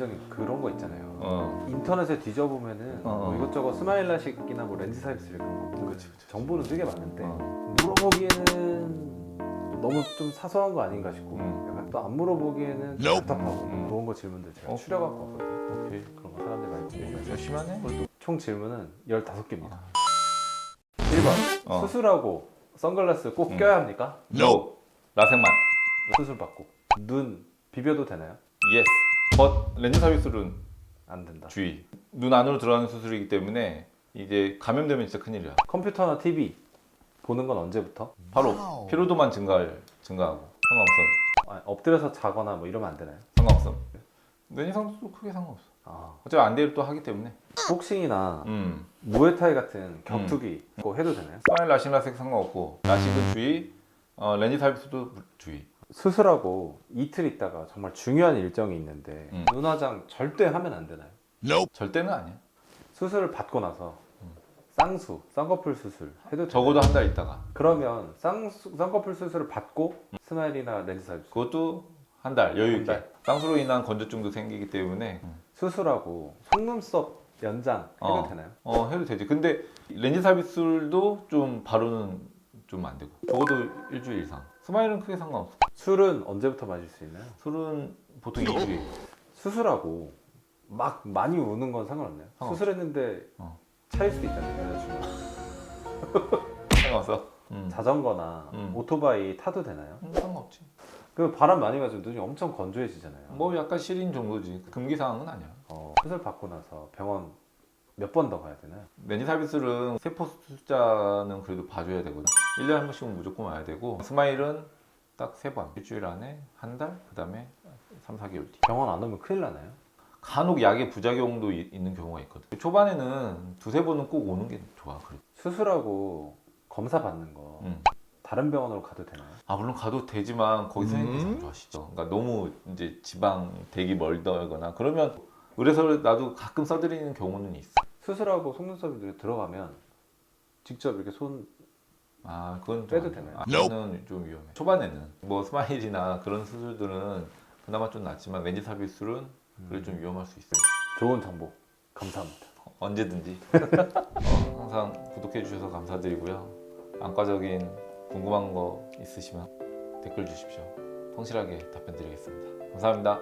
완전히 그런 거 있잖아요. 어. 인터넷에 뒤져보면은 어, 뭐 어. 이것저것 스마일라식이나 뭐 렌즈 서비스 그런 거 그치, 그치. 정보는 되게 많은데 어. 물어보기에는 너무 좀 사소한 거 아닌가 싶고 음. 약간 또 안 물어보기에는 좀 답답하고 음. 그런 거 질문들 제가 어. 추려갖고 왔거든요. 오케이. 그런 거 사람들 많이 궁금해서 열심히 하네. 총 질문은 15개입니다. 아. 1번 어. 수술하고 선글라스 꼭 음. 껴야 합니까? No. 라섹만. 수술 받고 눈 비벼도 되나요? Yes. But 렌즈 삽입술은 안 된다. 주의. 눈 안으로 들어가는 수술이기 때문에 이제 감염되면 진짜 큰일이야. 컴퓨터나 TV 보는 건 언제부터? 바로 피로도만 증가할 증가하고 상관없음. 아, 엎드려서 자거나 뭐 이러면 안 되나요? 상관없음. 렌즈 삽입술도 크게 상관없어. 아, 어차피 안대를 또 하기 때문에. 복싱이나 음. 무에타이 같은 격투기 그거 해도 되나요? 스마일 라식 라섹 상관없고 라식은 주의. 어, 렌즈 삽입술도 주의. 수술하고 이틀 있다가 정말 중요한 일정이 있는데 음. 눈화장 절대 하면 안 되나요? 절대는 아니야. 수술을 받고 나서 쌍수, 쌍꺼풀 수술 해도 되나요? 적어도 한 달 있다가. 그러면 쌍수, 쌍꺼풀 수술을 받고 스마일이나 렌즈 삽입술 그것도 한 달 여유 한 있게. 달. 쌍수로 인한 건조증도 생기기 때문에 수술하고 속눈썹 연장 해도 어. 되나요? 어 해도 되지. 근데 렌즈 삽입술도 좀 바로는 좀 안 되고 적어도 일주일 이상. 스마일은 크게 상관없어. 술은 언제부터 마실 수 있나요? 술은 보통 2주일. 수술하고 막 많이 우는 건 상관없나요? 상관없어. 수술했는데 어. 차일 수도 있잖아요 여자친구 상관없어. 음. 자전거나 음. 오토바이 타도 되나요? 음, 상관없지. 그 바람 많이 맞으면 눈이 엄청 건조해지잖아요 뭐 약간 시린 정도지. 금기 사항은 아니야. 어, 수술 받고 나서 병원 몇 번 더 가야 되나요? 렌즈 삽입술은 세포 숫자는 그래도 봐줘야 되거든. 1년에 한 번씩은 무조건 와야 되고 스마일은 딱 세 번. 일주일 안에 한 달, 그 다음에 3, 4개월 뒤. 병원 안 오면 큰일 나나요? 간혹 약의 부작용도 이- 있는 경우가 있거든. 초반에는 두세 번은 꼭 오는 게 좋아. 그래. 수술하고 검사 받는 거 음. 다른 병원으로 가도 되나요? 아 물론 가도 되지만 거기서 하는 게잘 좋아하시죠. 그러니까 너무 이제 지방 대기 멀다거나 그러면 의뢰서를 나도 가끔 써드리는 경우는 있어. 수술하고 속눈썹이 들어가면 직접 이렇게 손 아 그건 좀 빼도 안. 되나요? 아, 그거는 좀 위험해. 초반에는 뭐 스마일이나 그런 수술들은 그나마 좀 낫지만 렌즈 삽입술은 그래 좀 위험할 수 있어요. 좋은 정보 감사합니다. 언제든지 어, 항상 구독해 주셔서 감사드리고요. 안과적인 궁금한 거 있으시면 댓글 주십시오. 성실하게 답변 드리겠습니다. 감사합니다.